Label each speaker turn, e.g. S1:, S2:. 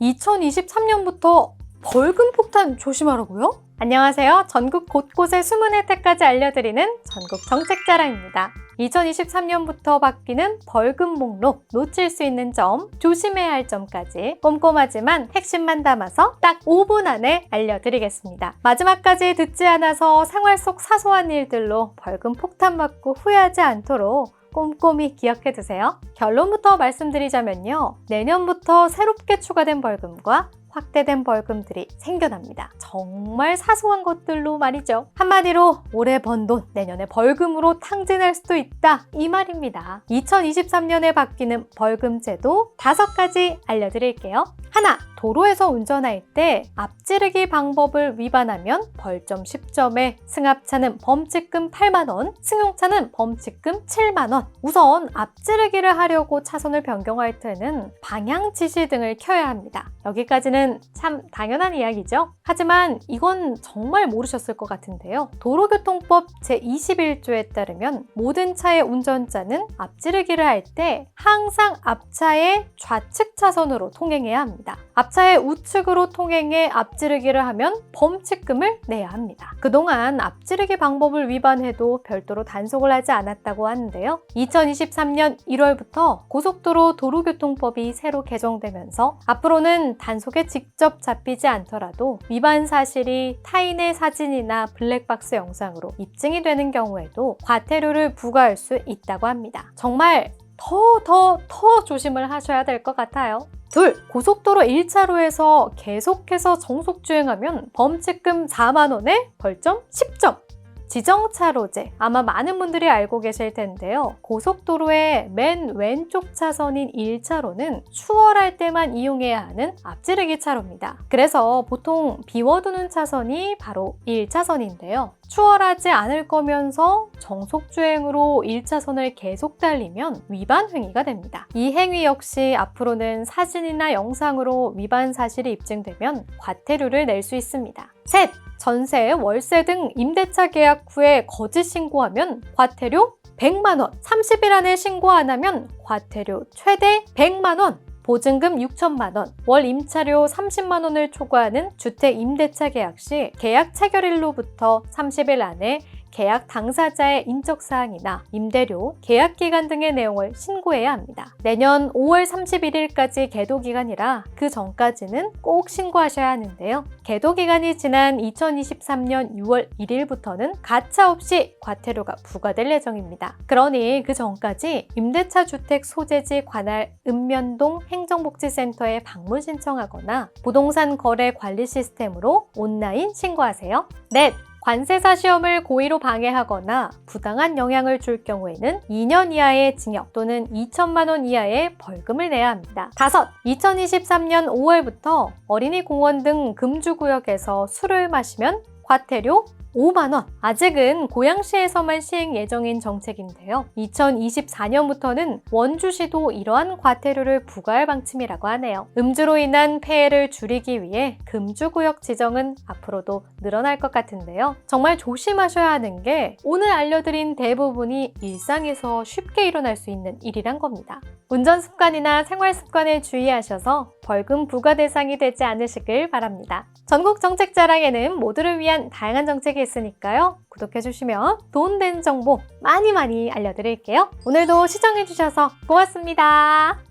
S1: 2023년부터 벌금 폭탄 조심하라고요? 안녕하세요. 전국 곳곳의 숨은 혜택까지 알려드리는 전국 정책자랑입니다. 2023년부터 바뀌는 벌금 목록, 놓칠 수 있는 점, 조심해야 할 점까지 꼼꼼하지만 핵심만 담아서 딱 5분 안에 알려드리겠습니다. 마지막까지 듣지 않아서 생활 속 사소한 일들로 벌금 폭탄 맞고 후회하지 않도록 꼼꼼히 기억해 두세요. 결론부터 말씀드리자면요. 내년부터 새롭게 추가된 벌금과 확대된 벌금들이 생겨납니다. 정말 사소한 것들로 말이죠. 한마디로 올해 번 돈 내년에 벌금으로 탕진할 수도 있다 이 말입니다. 2023년에 바뀌는 벌금 제도 다섯 가지 알려드릴게요. 하나, 도로에서 운전할 때 앞지르기 방법을 위반하면 벌점 10점에 승합차는 범칙금 8만원, 승용차는 범칙금 7만원. 우선 앞지르기를 하려고 차선을 변경할 때는 방향 지시 등을 켜야 합니다. 여기까지는 참 당연한 이야기죠. 하지만 이건 정말 모르셨을 것 같은데요. 도로교통법 제21조에 따르면 모든 차의 운전자는 앞지르기를 할 때 항상 앞차의 좌측 차선으로 통행해야 합니다. 앞차의 우측으로 통행해 앞지르기를 하면 범칙금을 내야 합니다. 그동안 앞지르기 방법을 위반해도 별도로 단속을 하지 않았다고 하는데요. 2023년 1월부터 고속도로 도로교통법이 새로 개정되면서 앞으로는 단속에 직접 잡히지 않더라도 위반 사실이 타인의 사진이나 블랙박스 영상으로 입증이 되는 경우에도 과태료를 부과할 수 있다고 합니다. 정말 더, 더, 더 조심을 하셔야 될 것 같아요. 둘, 고속도로 1차로에서 계속해서 정속 주행하면 범칙금 4만원에 벌점 10점. 지정차로제. 아마 많은 분들이 알고 계실 텐데요. 고속도로의 맨 왼쪽 차선인 1차로는 추월할 때만 이용해야 하는 앞지르기 차로입니다. 그래서 보통 비워두는 차선이 바로 1차선인데요. 추월하지 않을 거면서 정속주행으로 1차선을 계속 달리면 위반 행위가 됩니다. 이 행위 역시 앞으로는 사진이나 영상으로 위반 사실이 입증되면 과태료를 낼 수 있습니다. 셋! 전세, 월세 등 임대차 계약 후에 거짓 신고하면 과태료 100만원, 30일 안에 신고 안 하면 과태료 최대 100만원, 보증금 6천만 원, 월 임차료 30만 원을 초과하는 주택 임대차 계약 시 계약 체결일로부터 30일 안에 계약 당사자의 인적 사항이나 임대료, 계약 기간 등의 내용을 신고해야 합니다. 내년 5월 31일까지 계도 기간이라 그 전까지는 꼭 신고하셔야 하는데요. 계도 기간이 지난 2023년 6월 1일부터는 가차 없이 과태료가 부과될 예정입니다. 그러니 그 전까지 임대차 주택 소재지 관할 읍면동 행정복지센터에 방문 신청하거나 부동산 거래 관리 시스템으로 온라인 신고하세요. 넷. 관세사 시험을 고의로 방해하거나 부당한 영향을 줄 경우에는 2년 이하의 징역 또는 2천만 원 이하의 벌금을 내야 합니다. 다섯, 2023년 5월부터 어린이 공원 등 금주구역에서 술을 마시면 과태료 5만원. 아직은 고양시에서만 시행 예정인 정책인데요. 2024년부터는 원주시도 이러한 과태료를 부과할 방침이라고 하네요. 음주로 인한 폐해를 줄이기 위해 금주구역 지정은 앞으로도 늘어날 것 같은데요. 정말 조심하셔야 하는 게 오늘 알려드린 대부분이 일상에서 쉽게 일어날 수 있는 일이란 겁니다. 운전 습관이나 생활 습관에 주의하셔서 벌금 부과 대상이 되지 않으시길 바랍니다. 전국 정책 자랑에는 모두를 위한 다양한 정책이 있으니까요. 구독해주시면 도움되는 정보 많이 많이 알려드릴게요. 오늘도 시청해주셔서 고맙습니다.